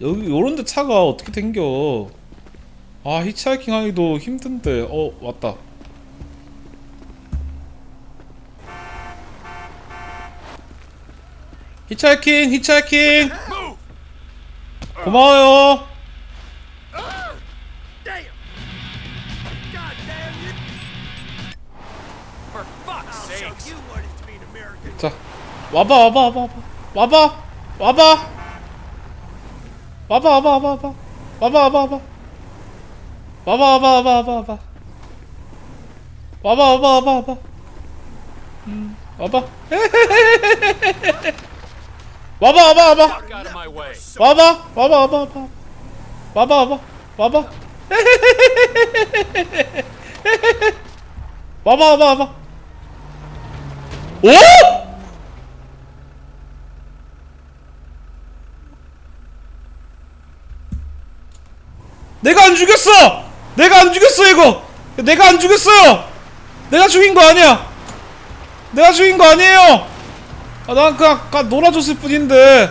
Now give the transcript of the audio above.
여기 요런데 차가 어떻게 댕겨? 아 히치하이킹 하기도 힘든데. 어 왔다. 히치하이킹 히치하이킹! 고마워요. 자 와봐 와봐 와봐 와봐. 와봐 와봐 와봐 와봐 와봐 와봐 와봐 와봐 와봐 와봐 와봐 와봐 와봐 와봐 와봐 와봐 와봐 음 와봐 와봐 와봐 와봐 Fuck out of my way. 와봐 와봐 와봐 와봐 와봐 와봐 와봐 와봐 와봐 와봐 오? 내가 안 죽였어! 내가 안 죽였어 이거! 내가 안 죽였어요! 내가 죽인 거 아니야! 내가 죽인 거 아니에요! 아, 난 그냥 가- 놀아줬을 뿐인데